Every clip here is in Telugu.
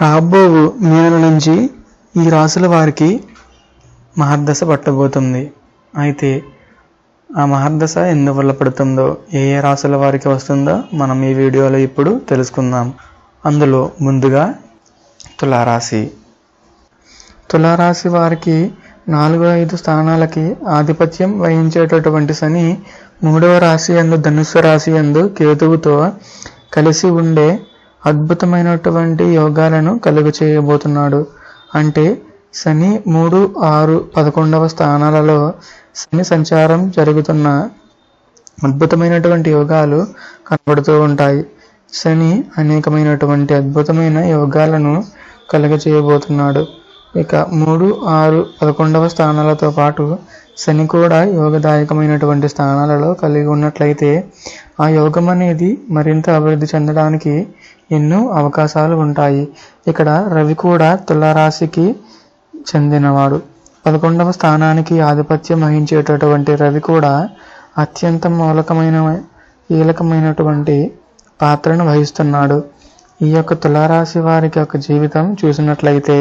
రాబోవు నెల నుంచి ఈ రాసుల వారికి మహర్దశ పట్టబోతుంది. అయితే ఆ మహర్దశ ఎందువల్ల పడుతుందో ఏ ఏ రాసుల వారికి వస్తుందో మనం ఈ వీడియోలో ఇప్పుడు తెలుసుకుందాం. అందులో ముందుగా తులారాశి. తులారాశి వారికి నాలుగు ఐదు స్థానాలకి ఆధిపత్యం వహించేటటువంటి శని మూడవ రాశి ఎందు ధనుస్సు రాశి ఎందు కేతువుతో కలిసి ఉండే అద్భుతమైనటువంటి యోగాలను కలుగు చేయబోతున్నాడు. అంటే శని మూడు ఆరు పదకొండవ స్థానాలలో శని సంచారం జరుగుతున్న అద్భుతమైనటువంటి యోగాలు కనబడుతూ ఉంటాయి. శని అనేకమైనటువంటి అద్భుతమైన యోగాలను కలుగజేయబోతున్నాడు ఇక మూడు ఆరు పదకొండవ స్థానాలతో పాటు శని కూడా యోగదాయకమైనటువంటి స్థానాలలో కలిగి ఉన్నట్లయితే ఆ యోగం అనేది మరింత అభివృద్ధి చెందడానికి ఎన్నో అవకాశాలు ఉంటాయి. ఇక్కడ రవి కూడా తులారాశికి చెందినవాడు. పదకొండవ స్థానానికి ఆధిపత్యం వహించేటటువంటి రవి కూడా అత్యంత మూలకమైన కీలకమైనటువంటి పాత్రను వహిస్తున్నాడు. ఈ యొక్క తులారాశి వారికి యొక్క జీవితం చూసినట్లయితే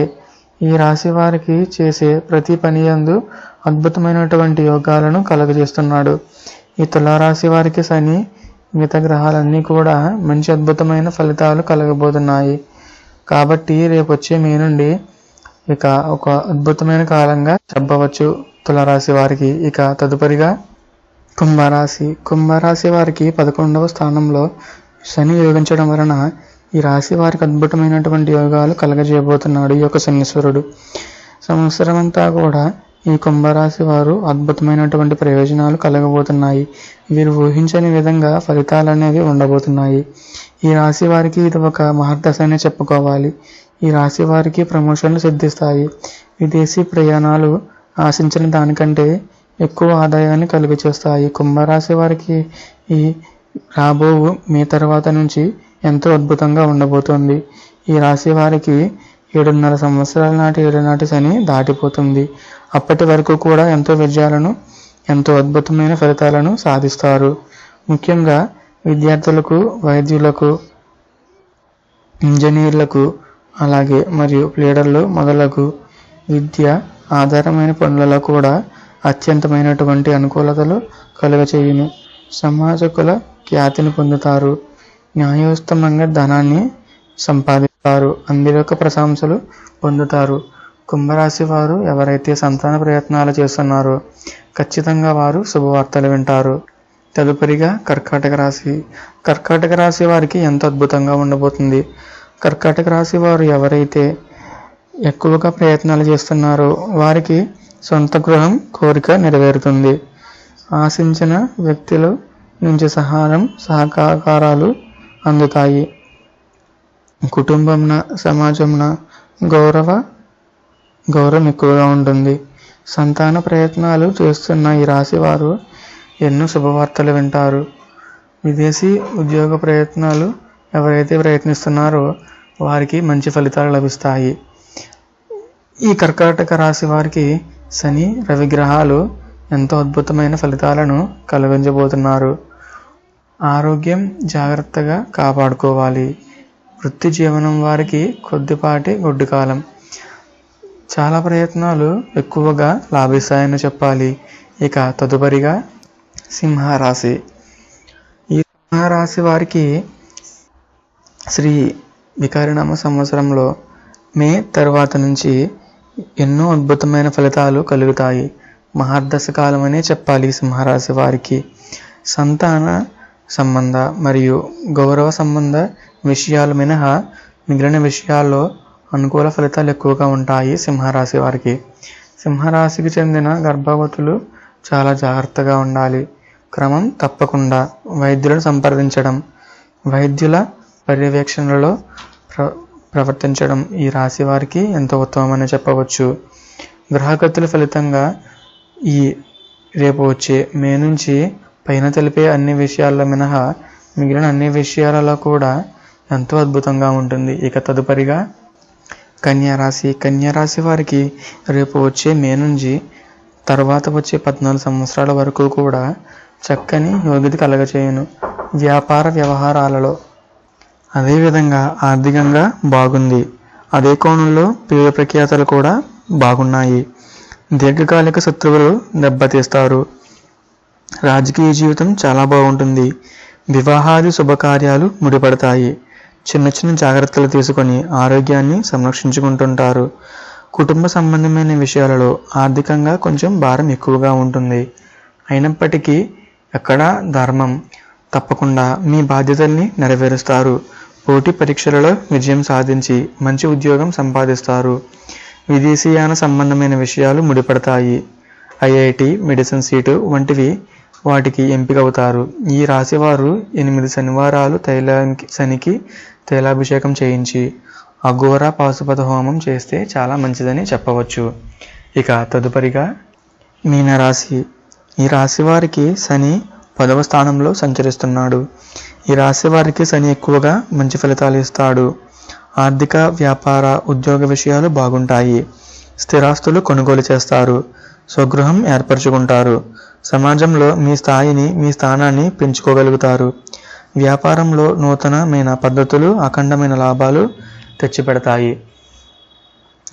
ఈ రాశి వారికి చేసే ప్రతి పని యందు అద్భుతమైనటువంటి యోగాలను కలుగజేస్తున్నాడు. ఈ తులారాశి వారికి శని మిగతా గ్రహాలన్నీ కూడా మంచి అద్భుతమైన ఫలితాలు కలగబోతున్నాయి. కాబట్టి రేపు వచ్చే మే నుండి ఇక ఒక అద్భుతమైన కాలంగా చెప్పవచ్చు తులారాశి వారికి. ఇక తదుపరిగా కుంభరాశి. కుంభరాశి వారికి పదకొండవ స్థానంలో శని యోగించడం వలన ఈ రాశి వారికి అద్భుతమైనటువంటి యోగాలు కలగజేయబోతున్నాడు ఈ యొక్క శనీశ్వరుడు. సంవత్సరం అంతా కూడా ఈ కుంభరాశి వారు అద్భుతమైనటువంటి ప్రయోజనాలు కలగబోతున్నాయి. వీరు ఊహించని విధంగా ఫలితాలు అనేవి ఉండబోతున్నాయి. ఈ రాశి వారికి ఇది ఒక మహర్దశ అనే చెప్పుకోవాలి. ఈ రాశి వారికి ప్రమోషన్లు సిద్ధిస్తాయి. విదేశీ ప్రయాణాలు ఆశించిన దానికంటే ఎక్కువ ఆదాయాన్ని కలుగు చేస్తాయి కుంభరాశి వారికి ఈ రాబో మే తర్వాత నుంచి ఎంతో అద్భుతంగా ఉండబోతోంది. ఈ రాశి వారికి ఏడున్నర సంవత్సరాల నాటి ఏడునాటి శని దాటిపోతుంది. అప్పటి వరకు కూడా ఎంతో విజయాలను ఎంతో అద్భుతమైన ఫలితాలను సాధిస్తారు. ముఖ్యంగా విద్యార్థులకు వైద్యులకు ఇంజనీర్లకు అలాగే మరియు ప్లేడర్లు మొదలగు విద్య ఆధారమైన పనులలో కూడా అత్యంతమైనటువంటి అనుకూలతలు కలుగచేయును. సమాజకుల ఖ్యాతిని పొందుతారు. న్యాయోత్తమంగా ధనాన్ని వారు అందరి ప్రశంసలు పొందుతారు. కుంభరాశి వారు ఎవరైతే సంతాన ప్రయత్నాలు చేస్తున్నారో ఖచ్చితంగా వారు శుభవార్తలు వింటారు. తదుపరిగా కర్కాటక రాశి. కర్కాటక రాశి వారికి ఎంతో అద్భుతంగా ఉండబోతుంది. కర్కాటక రాశి వారు ఎవరైతే ఎక్కువగా ప్రయత్నాలు చేస్తున్నారో వారికి సొంత గృహం కోరిక నెరవేరుతుంది. ఆశించిన వ్యక్తుల నుంచి సహాయం సహకారాలు అందుతాయి. కుటుంబంన సమాజంన గౌరవ గౌరవం ఎక్కువగా ఉంటుంది. సంతాన ప్రయత్నాలు చేస్తున్న ఈ రాశి వారు ఎన్నో శుభవార్తలు వింటారు. విదేశీ ఉద్యోగ ప్రయత్నాలు ఎవరైతే ప్రయత్నిస్తున్నారో వారికి మంచి ఫలితాలు లభిస్తాయి. ఈ కర్కాటక రాశి వారికి శని రవి గ్రహాలు ఎంతో అద్భుతమైన ఫలితాలను కలిగించబోతున్నారు. ఆరోగ్యం జాగ్రత్తగా కాపాడుకోవాలి. వృత్తి జీవనం వారికి కొద్దిపాటి గొడ్డు కాలం చాలా ప్రయత్నాలు ఎక్కువగా లాభిస్తాయని చెప్పాలి. ఇక తదుపరిగా సింహరాశి. ఈ సింహరాశి వారికి శ్రీ వికారినామ సంవత్సరంలో మే తర్వాత నుంచి ఎన్నో అద్భుతమైన ఫలితాలు కలుగుతాయి. మహర్దశ కాలం అనే చెప్పాలి సింహరాశి వారికి. సంతాన సంబంధ మరియు గౌరవ సంబంధ విషయాలు మినహా మిగిలిన విషయాల్లో అనుకూల ఫలితాలు ఎక్కువగా ఉంటాయి సింహరాశి వారికి. సింహరాశికి చెందిన గర్భవతులు చాలా జాగ్రత్తగా ఉండాలి. క్రమం తప్పకుండా వైద్యులను సంప్రదించడం వైద్యుల పర్యవేక్షణలో ప్ర ప్రవర్తించడం ఈ రాశి వారికి ఎంతో ఉత్తమమని చెప్పవచ్చు. గ్రహగతుల ఫలితంగా ఈ రేపు వచ్చే మే నుంచి పైన తెలిపే అన్ని విషయాల్లో మినహా మిగిలిన అన్ని విషయాలలో కూడా ఎంతో అద్భుతంగా ఉంటుంది. ఇక తదుపరిగా కన్యారాశి కన్యారాశి వారికి రేపు వచ్చే మే నుంచి తర్వాత వచ్చే పద్నాలుగు సంవత్సరాల వరకు కూడా చక్కని యోగ్యత కలగచేయును. వ్యాపార వ్యవహారాలలో అదేవిధంగా ఆర్థికంగా బాగుంది. అదే కోణంలో పేరు ప్రఖ్యాతలు కూడా బాగున్నాయి. దీర్ఘకాలిక శత్రువులు దెబ్బతీస్తారు. రాజకీయ జీవితం చాలా బాగుంటుంది. వివాహాది శుభకార్యాలు ముడిపడతాయి. చిన్న చిన్న జాగ్రత్తలు తీసుకొని ఆరోగ్యాన్ని సంరక్షించుకుంటుంటారు. కుటుంబ సంబంధమైన విషయాలలో ఆర్థికంగా కొంచెం భారం ఎక్కువగా ఉంటుంది. అయినప్పటికీ ఎక్కడ ధర్మం తప్పకుండా మీ బాధ్యతల్ని నెరవేరుస్తారు. పోటీ పరీక్షలలో విజయం సాధించి మంచి ఉద్యోగం సంపాదిస్తారు. విదేశీయాన సంబంధమైన విషయాలు ముడిపడతాయి. ఐఐటి మెడిసిన్ సీటు వంటివి వాటికి ఎంపికవుతారు. ఈ రాశివారు ఎనిమిది శనివారాలు తైలానికి శనికి తైలాభిషేకం చేయించి అఘోర పాశుపత హోమం చేస్తే చాలా మంచిదని చెప్పవచ్చు. ఇక తదుపరిగా మీనరాశి. ఈ రాశి వారికి శని పదవ స్థానంలో సంచరిస్తున్నాడు. ఈ రాశి వారికి శని ఎక్కువగా మంచి ఫలితాలు ఇస్తాడు. ఆర్థిక వ్యాపార ఉద్యోగ విషయాలు బాగుంటాయి. స్థిరాస్తులు కొనుగోలు చేస్తారు. స్వగృహం ఏర్పరచుకుంటారు. సమాజంలో మీ స్థాయిని మీ స్థానాన్ని పెంచుకోగలుగుతారు. వ్యాపారంలో నూతనమైన పద్ధతులు అఖండమైన లాభాలు తెచ్చిపెడతాయి.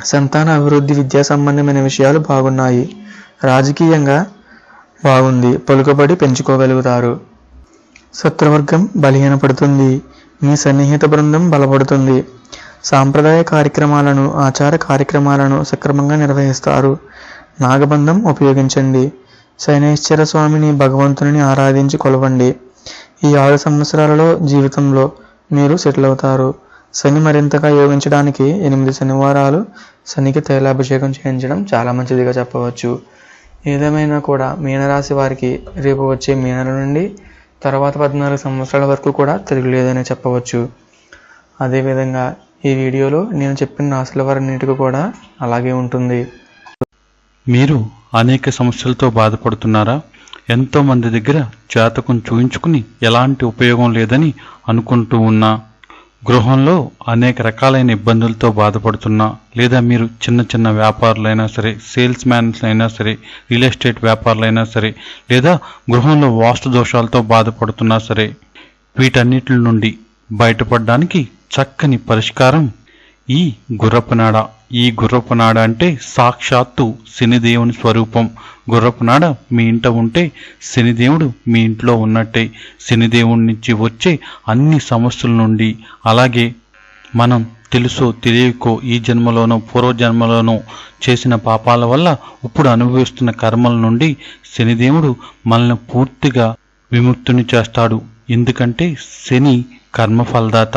సంతాన అభివృద్ధి విద్యా సంబంధమైన విషయాలు బాగున్నాయి. రాజకీయంగా బాగుంది. పలుకుబడి పెంచుకోగలుగుతారు. శత్రువర్గం బలహీనపడుతుంది. మీ సన్నిహిత బృందం బలపడుతుంది. సాంప్రదాయ కార్యక్రమాలను ఆచార కార్యక్రమాలను సక్రమంగా నిర్వహిస్తారు. నాగబంధం ఉపయోగించండి. శనేశ్వర స్వామిని భగవంతుని ఆరాధించి కొలవండి. ఈ ఆరు సంవత్సరాలలో జీవితంలో మీరు సెటిల్ అవుతారు. శని మరింతగా యోగించడానికి ఎనిమిది శనివారాలు శనికి తైలాభిషేకం చేయించడం చాలా మంచిదిగా చెప్పవచ్చు. ఏదేమైనా కూడా మీనరాశి వారికి రేపు వచ్చే మీనల నుండి తర్వాత పద్నాలుగు సంవత్సరాల వరకు కూడా తిరగలేదని చెప్పవచ్చు. అదేవిధంగా ఈ వీడియోలో నేను చెప్పిన రాశుల వారన్నిటికీ కూడా అలాగే ఉంటుంది. మీరు అనేక సమస్యలతో బాధపడుతున్నారా? ఎంతోమంది దగ్గర జాతకం చూయించుకుని ఎలాంటి ఉపయోగం లేదని అనుకుంటూ ఉన్నా. గృహంలో అనేక రకాలైన ఇబ్బందులతో బాధపడుతున్నా. లేదా మీరు చిన్న చిన్న వ్యాపారులైనా సరే సేల్స్ మ్యాన్స్ అయినా సరే రియల్ ఎస్టేట్ వ్యాపారులైనా సరే లేదా గృహంలో వాస్తు దోషాలతో బాధపడుతున్నా సరే వీటన్నిటి నుండి బయటపడడానికి చక్కని పరిష్కారం ఈ గుర్రపునాడ ఈ గుర్రపునాడ అంటే సాక్షాత్తు శనిదేవుని స్వరూపం. గుర్రపునాడ మీ ఇంట ఉంటే శనిదేవుడు మీ ఇంట్లో ఉన్నట్టే. శనిదేవుడి నుంచి వచ్చే అన్ని సమస్యల నుండి. అలాగే మనం తెలుసో తెలియకో ఈ జన్మలోనో పూర్వజన్మలోనో చేసిన పాపాల వల్ల ఇప్పుడు అనుభవిస్తున్న కర్మల నుండి శనిదేవుడు మనల్ని పూర్తిగా విముక్తుని చేస్తాడు. ఎందుకంటే శని కర్మఫలదాత.